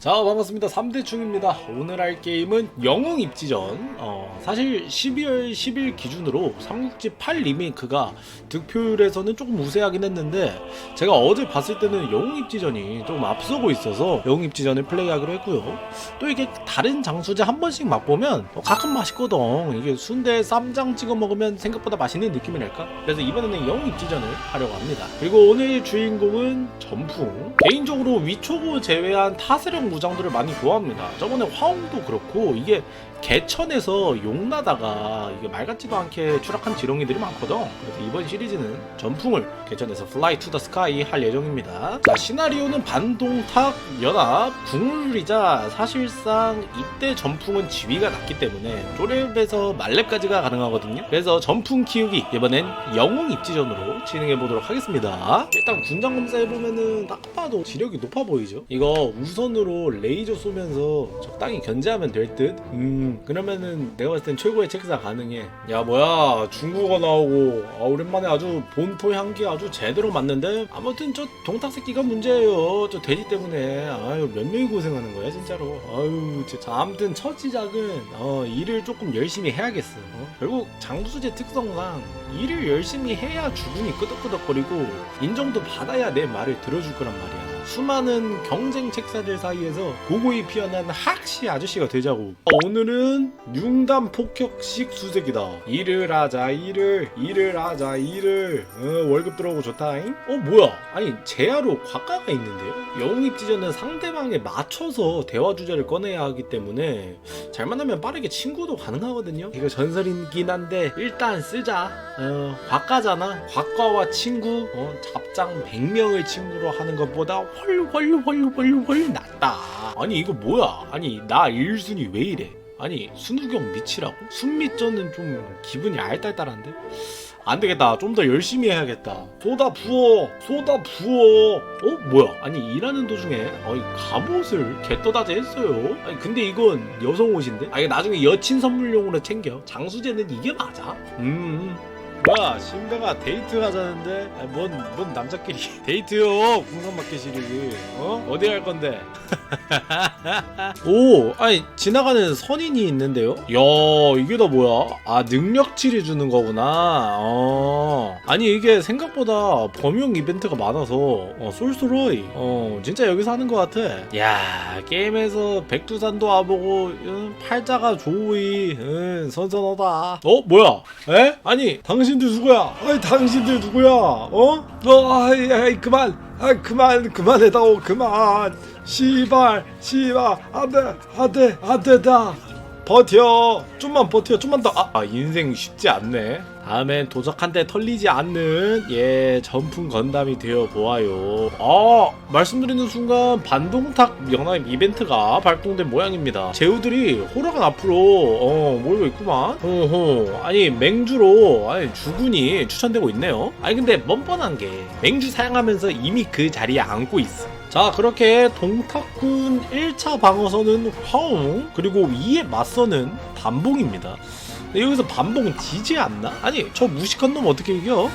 자 반갑습니다. 3대충입니다. 오늘 할 게임은 영웅 입지전. 어, 사실 12월 10일 기준으로 삼국지 8 리메이크가 득표율에서는 조금 우세하긴 했는데 제가 어제 봤을 때는 영웅 입지전이 조금 앞서고 있어서 영웅 입지전을 플레이하기로 했고요. 또 이게 다른 장수제 한 번씩 맛보면 어, 가끔 맛있거든. 이게 순대에 쌈장 찍어 먹으면 생각보다 맛있는 느낌이랄까? 그래서 이번에는 영웅 입지전을 하려고 합니다. 그리고 오늘 주인공은 전풍 개인적으로 위초고 제외한 타스령 무장들을 많이 좋아합니다. 저번에 화웅도 그렇고 이게 개천에서 용나다가 이게 말 같지도 않게 추락한 지렁이들이 많거든. 그래서 이번 시리즈는 전풍을 개천에서 플라이 투 더 스카이 할 예정입니다. 자 시나리오는 반동탁 연합 국룰이자 사실상 이때 전풍은 지위가 낮기 때문에 쪼렙에서 말렙까지가 가능하거든요. 그래서 전풍 키우기 이번엔 영웅 입지전으로 진행해 보도록 하겠습니다. 일단 군장 검사 해보면은 딱 봐도 지력이 높아 보이죠? 이거 우선으로 레이저 쏘면서 적당히 견제하면 될 듯 음. 그러면은 내가 봤을 땐 최고의 책사 가능해. 야 뭐야. 중국어 나오고 아, 오랜만에 아주 본토 향기 아주 제대로 맞는데? 아무튼 저 동탁 새끼가 문제예요. 저 돼지 때문에. 아유 몇 명이 고생하는 거야 진짜로. 아유 진짜 아무튼 첫 시작은 어, 일을 조금 열심히 해야겠어. 어? 결국 장수제 특성상 일을 열심히 해야 주군이 끄덕끄덕거리고 인정도 받아야 내 말을 들어줄 거란 말이야 수많은 경쟁 책사들 사이에서 고고히 피어난 학시 아저씨가 되자고. 어, 오늘은 융단 폭격식 수색이다. 일을 하자 일을. 일을 하자 일을. 어, 월급 들어오고 좋다잉. 어 뭐야? 아니 제야로 과가가 있는데요 영입지전은 상대방에 맞춰서 대화 주제를 꺼내야 하기 때문에 잘만하면 빠르게 친구도 가능하거든요. 이거 전설이긴 한데 일단 쓰자. 어 과가잖아. 과가와 친구. 어 잡장 100명을 친구로 하는 것보다 훨훨훨훨훨 낫다 아니 이거 뭐야 아니 나 1순위 왜 이래 아니 순우경 미치라고? 순미전은 좀 기분이 알딸딸한데? 안 되겠다. 좀 더 열심히 해야겠다. 소다 부어. 소다 부어. 어? 뭐야? 아니 일하는 도중에 어이 갑옷을 개떠다제 했어요. 아니 근데 이건 여성 옷인데? 아니 나중에 여친 선물용으로 챙겨. 장수제는 이게 맞아? 음. 뭐야 신배가 데이트 가자는데? 뭔, 뭔 남자끼리 데이트요? 궁상마켓이리 어? 어디 갈 건데 오 아니 지나가는 선인이 있는데요? 야 이게 다 뭐야? 아 능력치를 주는 거구나. 어. 아니 이게 생각보다 범용 이벤트가 많아서 어, 쏠쏠하이 어 진짜 여기서 하는 것 같아. 야 게임에서 백두산도 와보고 응, 팔자가 좋으이 응, 선선하다. 어 뭐야? 에? 아니 당신들 누구야? 아니 당신들 누구야? 어? 어 아이, 아이 그만 아 그만 그만해다오 그만. 시발 시발. 안돼 안돼 안돼다 버텨. 좀만 버텨. 좀만 더. 아 인생 쉽지 않네. 다음엔 도적한테 털리지 않는 예 전풍 건담이 되어 보아요. 아 말씀드리는 순간 반동탁 연합 이벤트가 발동된 모양입니다. 제우들이 호라간 앞으로 어 모이고 있구만. 호호. 아니 맹주로 아니 주군이 추천되고 있네요. 아니 근데 뻔뻔한 게 맹주 사용하면서 이미 그 자리에 앉고 있어 자 그렇게 동탁군 1차 방어선은 화웅 그리고 이에 맞서는 반봉입니다 여기서 반봉 지지 않나? 아니 저 무식한 놈 어떻게 이겨?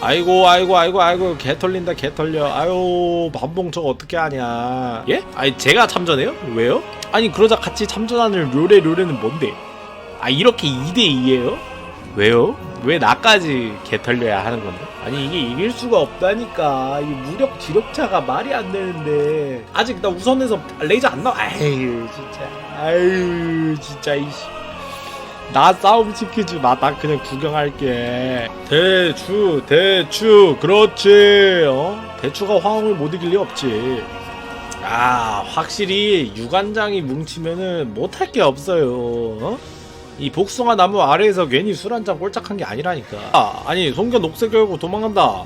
아이고 아이고 아이고 아이고 개 털린다 개 털려 아유 반봉 저거 어떻게 하냐 예? 아니 제가 참전해요? 왜요? 아니 그러자 같이 참전하는 료레 료레는 뭔데? 아 이렇게 2대2예요? 왜요? 왜 나까지 개 털려야 하는 건데? 아니 이게 이길 수가 없다니까 이 무력 지력차가 말이 안 되는데 아직 나 우선에서 레이저 안 나와 아유 진짜 아유 진짜 이씨 나 싸움 시키지 마. 나 그냥 구경할게. 대추, 대추, 그렇지. 어? 대추가 화음을 못 이길 리 없지. 아, 확실히 유관장이 뭉치면은 못할 게 없어요. 어? 이 복숭아 나무 아래에서 괜히 술 한잔 꼴짝한 게 아니라니까. 아, 아니 송견 녹색 결고 도망간다.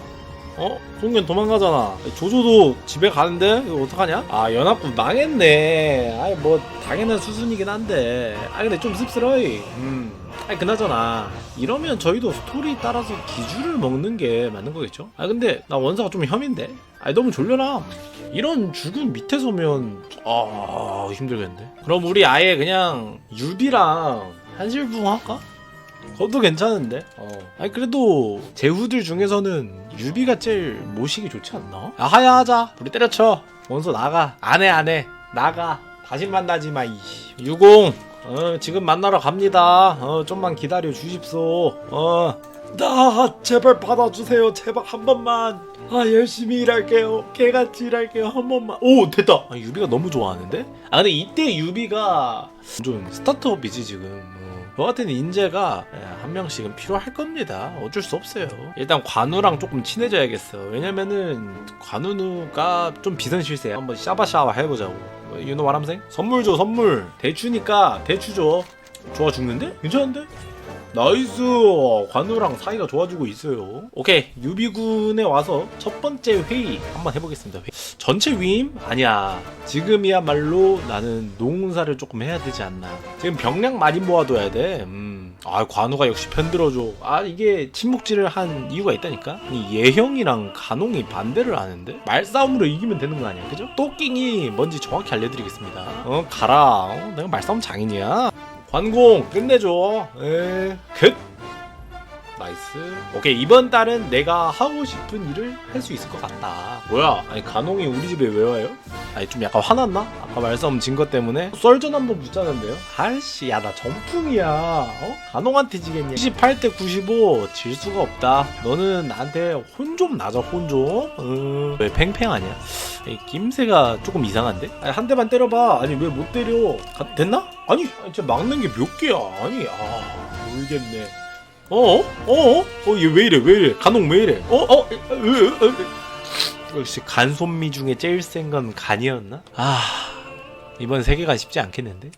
어? 송견 도망가잖아. 조조도 집에 가는데 이거 어떡하냐? 아 연합군 망했네. 아이 뭐 당연한 수순이긴 한데. 아 근데 좀 씁쓸어이. 음. 아니 그나저나 이러면 저희도 스토리 따라서 기주를 먹는 게 맞는 거겠죠? 아 근데 나 원사가 좀 혐인데. 아니 너무 졸려라. 이런 죽은 밑에 서면 아 힘들겠는데. 그럼 우리 아예 그냥 유비랑 한실붕 할까? 그것도 괜찮은데. 어. 아니 그래도 제후들 중에서는 유비가 제일 모시기 좋지 않나? 야 하야 하자. 우리 때려쳐. 원서 나가. 안해 안해. 나가 다시 만나지 마 이씨 유공 어 지금 만나러 갑니다 어 좀만 기다려 주십소 어 나 제발 받아주세요 제발 한 번만 아 열심히 일할게요 개같이 일할게요 한 번만 오 됐다 아, 유비가 너무 좋아하는데 아 근데 이때 유비가 좀 스타트업이지 지금 어. 저 같은 인재가 예, 한 명씩은 필요할 겁니다. 어쩔 수 없어요. 일단 관우랑 조금 친해져야겠어. 왜냐면은 관우가 좀 비선 실세. 한번 샤바샤바 해보자고. You know what I'm saying? 선물 줘 선물. 대추니까 대추 줘. 좋아 죽는데? 괜찮은데? 나이스 관우랑 사이가 좋아지고 있어요 오케이 유비군에 와서 첫 번째 회의 한번 해보겠습니다 회의. 전체 위임? 아니야 지금이야말로 나는 농사를 조금 해야 되지 않나 지금 병량 많이 모아둬야 돼 음. 아 관우가 역시 편들어줘. 아 이게 침묵질을 한 이유가 있다니까? 이 예형이랑 간홍이 반대를 하는데? 말싸움으로 이기면 되는 거 아니야 그죠? 또킹이 뭔지 정확히 알려드리겠습니다. 어 가라. 어, 내가 말싸움 장인이야. 관공 끝내줘. 에, 끝. 나이스. 오케이 이번 달은 내가 하고 싶은 일을 할 수 있을 것 같다. 뭐야? 아니 간홍이 우리 집에 왜 와요? 아니 좀 약간 화났나? 아까 말싸움 진것 때문에 썰전 한번 붙자는데요. 아이씨 야나 정풍이야. 어? 간홍한테 지겠냐? 78대 95 질 수가 없다. 너는 나한테 혼 좀 나자 혼 좀. 음, 왜 팽팽하냐? 이 김새가 조금 이상한데? 아니, 한 대만 때려봐. 아니 왜 못 때려? 가- 됐나? 아니, 아니 막는 게 몇 개야? 아니 아 모르겠네. 어? 어? 어? 어? 얘 왜 이래? 왜 이래? 간혹 왜 이래? 어? 어? 에, 에, 에, 에. 역시 간손미 중에 제일 센 건 간이었나? 아 이번 세계가 쉽지 않겠는데?